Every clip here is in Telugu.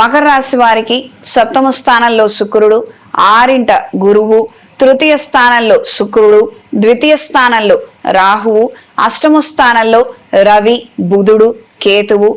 మకర రాశి వారికి సప్తమ స్థానంలో శుక్రుడు ఆరింట గురువు తృతీయ స్థానంలో శుక్రుడు ద్వితీయ స్థానంలో రాహువు అష్టమ స్థానంలో రవి బుధుడు కేతువు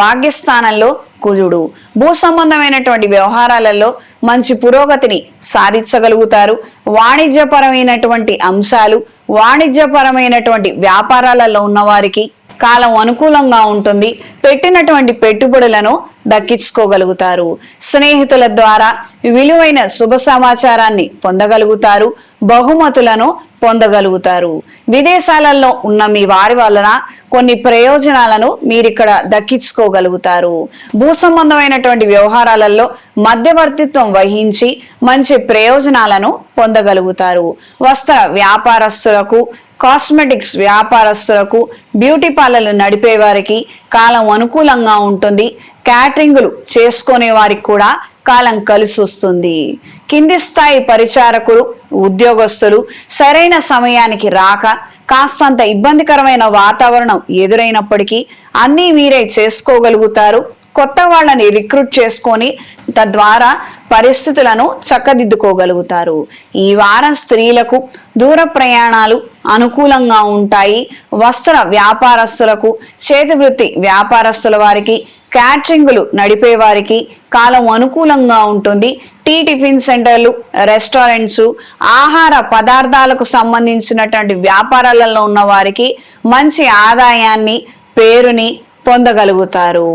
భాగ్యస్థానంలో కుజుడు. భూ సంబంధమైనటువంటి వ్యవహారాలలో మంచి పురోగతిని సాధించగలుగుతారు. వాణిజ్యపరమైనటువంటి అంశాలు వాణిజ్యపరమైనటువంటి వ్యాపారాలలో ఉన్నవారికి కాలం అనుకూలంగా ఉంటుంది. పెట్టినటువంటి పెట్టుబడులను దక్కించుకోగలుగుతారు. స్నేహితుల ద్వారా విలువైన శుభ సమాచారాన్ని పొందగలుగుతారు. బహుమతులను పొందగలుగుతారు. విదేశాలలో ఉన్న మీ వారి వలన కొన్ని ప్రయోజనాలను మీరిక్కడ దక్కించుకోగలుగుతారు. భూ సంబంధమైనటువంటి వ్యవహారాలలో మధ్యవర్తిత్వం వహించి మంచి ప్రయోజనాలను పొందగలుగుతారు. వస్త్ర వ్యాపారస్తులకు కాస్మెటిక్స్ వ్యాపారస్తులకు బ్యూటీ పార్లర్లు నడిపే వారికి కాలం అనుకూలంగా ఉంటుంది. క్యాటరింగులు చేసుకునే వారికి కూడా కాలం కలిసి వస్తుంది. కింది స్థాయి పరిచారకులు ఉద్యోగస్తులు సరైన సమయానికి రాక కాస్తంత ఇబ్బందికరమైన వాతావరణం ఎదురైనప్పటికీ అన్నీ మీరే చేసుకోగలుగుతారు. కొత్త వాళ్ళని రిక్రూట్ చేసుకొని తద్వారా పరిస్థితులను చక్కదిద్దుకోగలుగుతారు. ఈ వారం స్త్రీలకు దూర ప్రయాణాలు అనుకూలంగా ఉంటాయి. వస్త్ర వ్యాపారస్తులకు చేతివృత్తి వ్యాపారస్తుల వారికి క్యాటరింగ్లు నడిపే వారికి కాలం అనుకూలంగా ఉంటుంది. టీ టిఫిన్ సెంటర్లు రెస్టారెంట్స్ ఆహార పదార్థాలకు సంబంధించినటువంటి వ్యాపారాలలో ఉన్న వారికి మంచి ఆదాయాన్ని పేరుని పొందగలుగుతారు.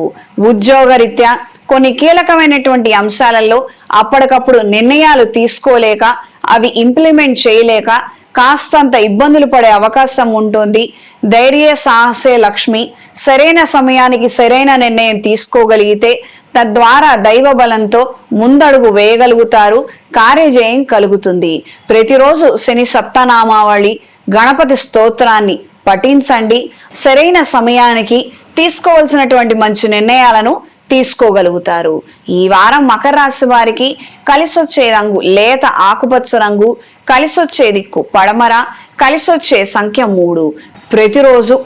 ఉద్యోగరీత్యా కొన్ని కీలకమైనటువంటి అంశాలలో అప్పటికప్పుడు నిర్ణయాలు తీసుకోలేక అవి ఇంప్లిమెంట్ చేయలేక కాస్తంత ఇబ్బందులు పడే అవకాశం ఉంటుంది. ధైర్య సాహసే లక్ష్మి. సరైన సమయానికి సరైన నిర్ణయం తీసుకోగలిగితే తద్వారా దైవ బలంతో ముందడుగు వేయగలుగుతారు. కార్యజయం కలుగుతుంది. ప్రతిరోజు శని సప్తనామావళి గణపతి స్తోత్రాన్ని పఠించండి. సరైన సమయానికి తీసుకోవాల్సినటువంటి మంచి నిర్ణయాలను తీసుకోగలుగుతారు. ఈ వారం మకర రాశి వారికి కలిసొచ్చే రంగు లేత ఆకుపచ్చ రంగు కలిసొచ్చే దిక్కు పడమర కలిసొచ్చే సంఖ్య మూడు. ప్రతిరోజు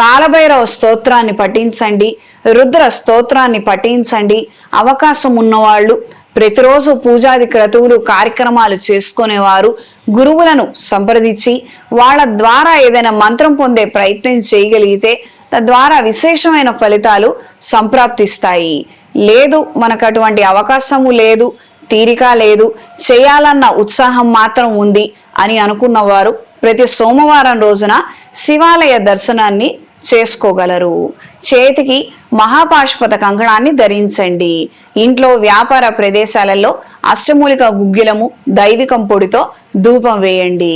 కాలభైరవ స్తోత్రాన్ని పఠించండి రుద్ర స్తోత్రాన్ని పఠించండి. అవకాశం ఉన్నవాళ్ళు ప్రతిరోజు పూజాది క్రతువులు కార్యక్రమాలు చేసుకునేవారు గురువులను సంప్రదించి వాళ్ళ ద్వారా ఏదైనా మంత్రం పొందే ప్రయత్నం చేయగలిగితే తద్వారా విశేషమైన ఫలితాలు సంప్రాప్తిస్తాయి. లేదు మనకు అటువంటి అవకాశము లేదు తీరిక లేదు చేయాలన్న ఉత్సాహం మాత్రం ఉంది అని అనుకున్నవారు ప్రతి సోమవారం రోజున శివాలయ దర్శనాన్ని చేసుకోగలరు. చేతికి మహాపాశుపత కంకణాన్ని ధరించండి. ఇంట్లో వ్యాపార ప్రదేశాలలో అష్టమూలిక గుగ్గిలము దైవికం పొడితో ధూపం వేయండి.